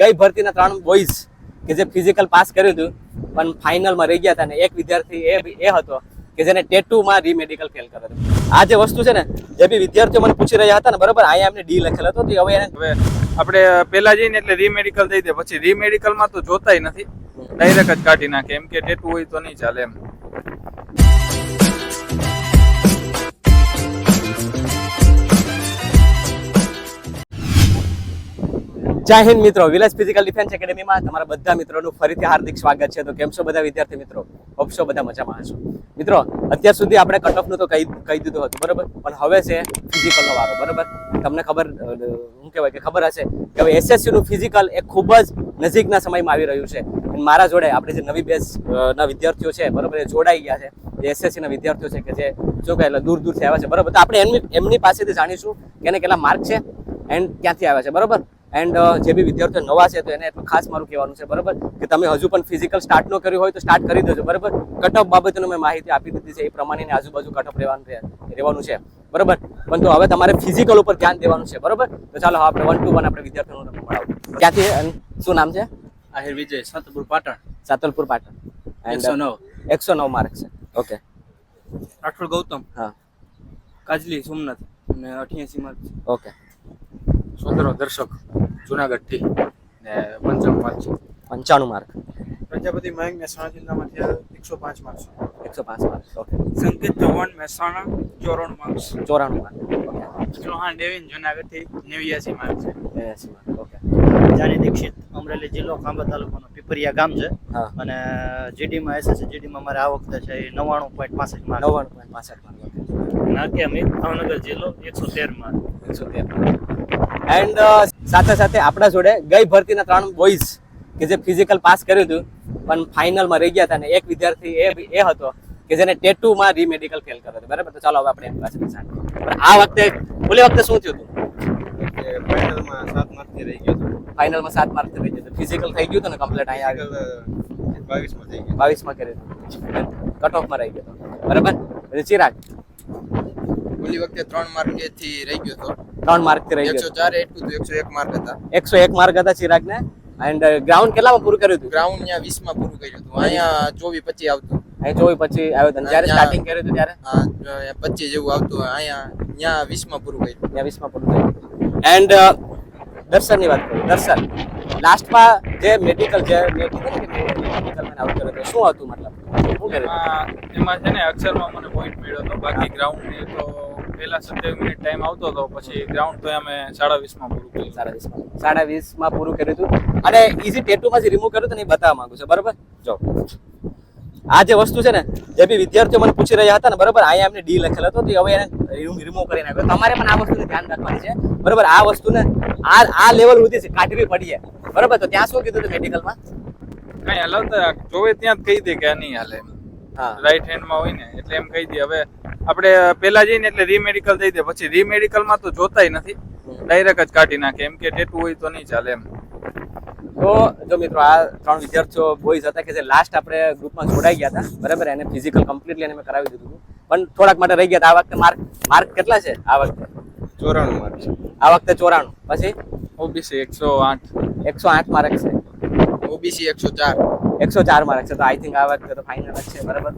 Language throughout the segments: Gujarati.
ગઈ ભરતીના ત્રણ બોઈઝ કે જે ફિઝિકલ પાસ કર્યું હતું, પણ ફાઇનલમાં રહી ગયા હતા ને એક વિદ્યાર્થી એ એ હતો કે જેને ટેટુમાં રીમેડિકલ ફેલ કર્યો હતો. આ જે વસ્તુ છે ને, જે બી વિદ્યાર્થીઓ મને પૂછી રહ્યા હતા ને, બરાબર, અહીંયા એમને ડી લખેલો હતો હવે એને આપણે પેલા જઈને એટલે રીમેડિકલ થઈ દે. પછી રીમેડિકલમાં તો જોતાય નથી. ડાયરેક્ટ જ કાઢી નાખે. એમ કે ટેટુ હોય તો નહીં ચાલે એમ. જય હિન્દ મિત્રો. વિલેજ ફિઝિકલ ડિફેન્સ એકેડેમીમાં તમારા બધા મિત્રોનું ફરીથી હાર્દિક સ્વાગત છે. તો કેમ છો બધા વિદ્યાર્થી મિત્રો? હોપ બધા મજામાં હશો. મિત્રો, અત્યાર સુધી આપણે કટ ઓફનું તો કહી કહી દીધું હતું, બરાબર? પણ હવે છે ફિઝિકલનો વારો, બરાબર? તમને ખબર શું કહેવાય કે ખબર હશે કે હવે એસએસસીનું ફિઝિકલ એ ખૂબ જ નજીકના સમયમાં આવી રહ્યું છે. મારા જોડે આપણે જે નવી બેચના વિદ્યાર્થીઓ છે, બરાબર, એ જોડાઈ ગયા છે. જે એસએસસીના વિદ્યાર્થીઓ છે કે જે કહે, એટલે દૂર દૂરથી આવ્યા છે, બરાબર? તો આપણે એમની એમની પાસેથી જાણીશું કે એને કેટલા માર્ક છે એન્ડ ક્યાંથી આવ્યા છે, બરોબર? એન્ડ જે બી વિદ્યાર્થીઓ નવા છે તો એને એટલું ખાસ મારું કહેવાનું છે બરોબર? કે તમે હજુ પણ ફિઝિકલ સ્ટાર્ટ ન કર્યું હોય તો સ્ટાર્ટ કરી દેજો બરોબર? કટઅપ બાબતનો મેં માહિતી આપી દીધી છે એ પ્રમાણેની આજુબાજુ કટઅપ રહેવાનું રહેવાનું છે બરોબર? પરંતુ હવે તમારે ફિઝિકલ ઉપર ધ્યાન દેવાનું છે બરોબર? તો ચાલો આપણે વન ટુ વન આપણે વિદ્યાર્થીઓનું તમને મળાવું. ક્યાંથી શું નામ છે? આહિર વિજય સાતલપુર પાટણ. સાતલપુર પાટણ. એકસો નવ. એકસો નવ માર્ક છે. ઓકે રાઠોડ ગૌતમ. હા. કાજલી સોમનાથ અને અઠ્યાસી માર્ક ઓકે સુંદરો દર્શક જુનાગઢથી ને પંચમ પાંચ પંચાણું માર્ક. પ્રજાપતિ મયંક મહેસાણા જિલ્લામાંથી એકસો પાંચ માર્ક્સ એકસો પાંચ માર્ક ઓકે. સંકેત ચૌહાણ મહેસાણા ચોરાણું માર્ક્સ ચોરાણું માર્ક ઓકે. ચૌહાણ ડેવિન જુનાગઢથી નેવ્યાસી માર્ક છે. એંસી માર્ક ઓકે. જાની દીક્ષિત અમરેલી જિલ્લો ખાંભા તાલુકાનો પીપરિયા ગામ છે. અને જીડીમાં એસએસસી જીડીમાં મારે આ વખતે છે એ નવ્વાણું પોઈન્ટ પાસઠ માર્ક. નવ્વાણું પોઈન્ટ પાસઠ માર્ક નાકે અમિત ભાવનગર જિલ્લો એકસો તેર માર્ક. એન્ડ સાથે સાથે આપણા જોડે ગઈ ભરતીના ત્રણ બોઈઝ કે જે ફિઝિકલ પાસ કર્યું હતું પણ ફાઇનલમાં રહી ગયા હતા ને એક વિદ્યાર્થી એ એ હતો કે જેને ટેટુમાં રીમેડિકલ ફેલ કર્યો હતો. બરાબર? તો ચાલો હવે આપણે એની પાસે પણ આ વખતે ઓલી વખતે શું થયું હતું? ફાઇનલમાં સાત માર્કથી રહી ગયો હતો. ફાઇનલમાં સાત માર્કથી રહી હતો. ફિઝિકલ થઈ ગયું હતું ને કમ્પ્લીટ અહીંયા બાવીસમાં થઈ ગયો. બાવીસમાં કર્યું હતું. કટ ઓફમાં રહી ગયો હતો. બરાબર? ચિરાગ? ઓલી વખતે ત્રણ માર્કેથી રહી ગયો હતો. ત્રણ માર્ક રહી એકસો ગયો ચાર એટલું તો એકસો એક માર્ક હતા. એકસો એક માર્ક હતા ચિરાગને. એન્ડ ગ્રાઉન્ડ કેટલામાં પૂરું કર્યું હતું? ગ્રાઉન્ડ ત્યાં વીસમાં પૂરું કર્યું હતું. અહીંયા ચોવીસ પચીસ આવતું. અહીં ચોવીસ પછી આવ્યો હતો. જ્યારે સ્ટાર્ટિંગ કર્યું હતું ત્યારે? પચીસ જેવું આવતું. અહીંયા ત્યાં વીસમાં પૂરું કર્યું. ત્યાં વીસમાં પૂરું કર્યું એન્ડ દર્શનની વાત કરું. દર્શન. લાસ્ટમાં જે મેડિકલ જે મેં ને મેડિકલ મેં આઉટ કર્યો હતો. શું હતું મતલબ? શું કર્યું એમાં એમાં છે ને અક્ષરમાં મને પોઈન્ટ મળ્યો હતો. બાકી ગ્રાઉન્ડ ને તો પેલા સત્યાવીસ મિનિટ ટાઈમ આવતો હતો પછી ગ્રાઉન્ડ તો અમે સાડા વીસમાં પૂરું કર્યું. સાડા વીસમાં સાડા વીસમાં પૂરું કર્યું હતું. અને ઇઝી ટેટુ માંથી રિમૂવ કર્યું હતું ને એ બતાવવા માંગુ છું બરાબર? જો. આ જે વસ્તુ છે ને જે બી વિદ્યાર્થીઓ મને પૂછી રહ્યા હતા ને બરાબર અહીંયા એમને ડી લખેલો હતો તો હવે એને રિમૂવ કરી નાખ્યો. તમારે પણ આ વસ્તુને ધ્યાન રાખવાની છે. બરાબર આ વસ્તુને આ આ લેવલ સુધી કાઢવી પડીએ. બરાબર તો ત્યાં શું કીધું હતું મેડિકલમાં કઈ હલાવતા જોવે ત્યાં જ કહી દે કે નહીં હાલે. હા. રાઈટ હેન્ડમાં હોય ને એટલે એમ કહી દે હવે આપણે પેલા જઈને એટલે રીમેડિકલ થઈ દે પછી રીમેડિકલમાં તો જોતાય નથી. ડાયરેક્ટ જ કાઢી નાખે. એમ કે ટેટુ હોય તો નહીં ચાલે એમ. તો જો મિત્રો આ ત્રણ વિદ્યાર્થીઓ બોઈઝ હતા કે જે લાસ્ટ આપણે ગ્રુપમાં જોડાઈ ગયા હતા બરાબર? એને ફિઝિકલ કમ્પ્લીટલી એને મેં કરાવી દીધું પણ થોડાક માટે રહી ગયા હતા. આ વખતે માર્ક માર્ક કેટલા છે? આ વખતે? ચોરાણું માર્ક છે. આ વખતે ચોરાણું. પછી? ઓબીસી એકસો આઠ. એકસો આઠ માર્ક છે. ઓબીસી એકસો ચાર. એકસો ચાર માર્ક છે. તો આઈ થિંક આ વખતે તો ફાઇનલ છે, બરાબર?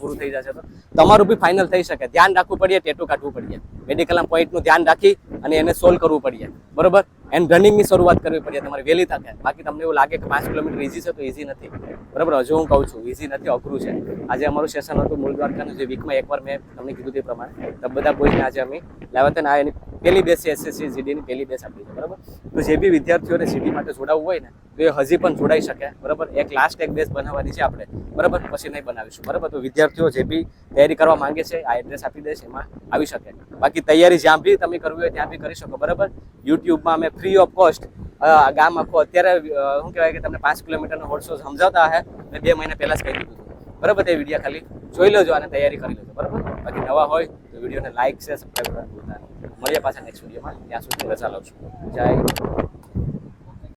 પૂરું થઈ જશે તો. તમારું બી ફાઇનલ થઈ શકે. ધ્યાન રાખવું પડીએ ટેટુ કાઢવું પડીએ મેડિકલના પોઈન્ટનું ધ્યાન રાખી અને એને સોલ્વ કરવું પડીએ બરાબર? એન્ડ રનિંગની શરૂઆત કરવી પડીએ તમારે વહેલી તકે બાકી તમને એવું લાગે કે પાંચ કિલોમીટર ઇઝી છે, તો ઇઝી નથી. બરાબર? હજુ હું કહું છું ઇઝી નથી, અઘરું છે. આજે અમારું સેશન હતું મૂળ દ્વારકાનું જે વીકમાં એકવાર મેં તમને કીધું તે પ્રમાણે. બધા બોયને આજે અમે લાવ્યા હતા ને આ એની પહેલી બેસ એસએસસી સીડીની પહેલી બેસ આપી છે, બરાબર? તો જે બી વિદ્યાર્થીઓને સીડી માટે જોડાવવું હોય ને, તો એ હજી પણ જોડાઈ શકે, બરાબર? એક લાસ્ટ એક બેસ બનાવવાની છે આપણે, બરાબર? પછી નહીં બનાવીશું, બરાબર? તો વિદ્યાર્થીઓ જે બી તૈયારી કરવા માંગે છે, આ એડ્રેસ આપી દેશે એમાં આવી શકે. બાકી તૈયારી જ્યાં બી તમે કરવી હોય ત્યાં બી કરી શકો, બરાબર? યુટ્યુબમાં અમે ફ્રી ઓફ કોસ્ટ ગામ આખો અત્યારે શું કહેવાય કે તમને પાંચ કિલોમીટરનો હોર્સો સમજાવતા હે મેં બે મહિના પહેલાં જ કહી દીધું બરાબર? તે વીડિયો ખાલી જોઈ લેજો અને તૈયારી કરી લેજો, બરાબર? બાકી નવા હોય તો વિડીયોને લાઇક છે સબસ્ક્રાઈબ કરવાનું. મળીએ પાછા નેક્સ્ટ વિડીયોમાં ત્યાં સુધી રજા લઉં છું જય.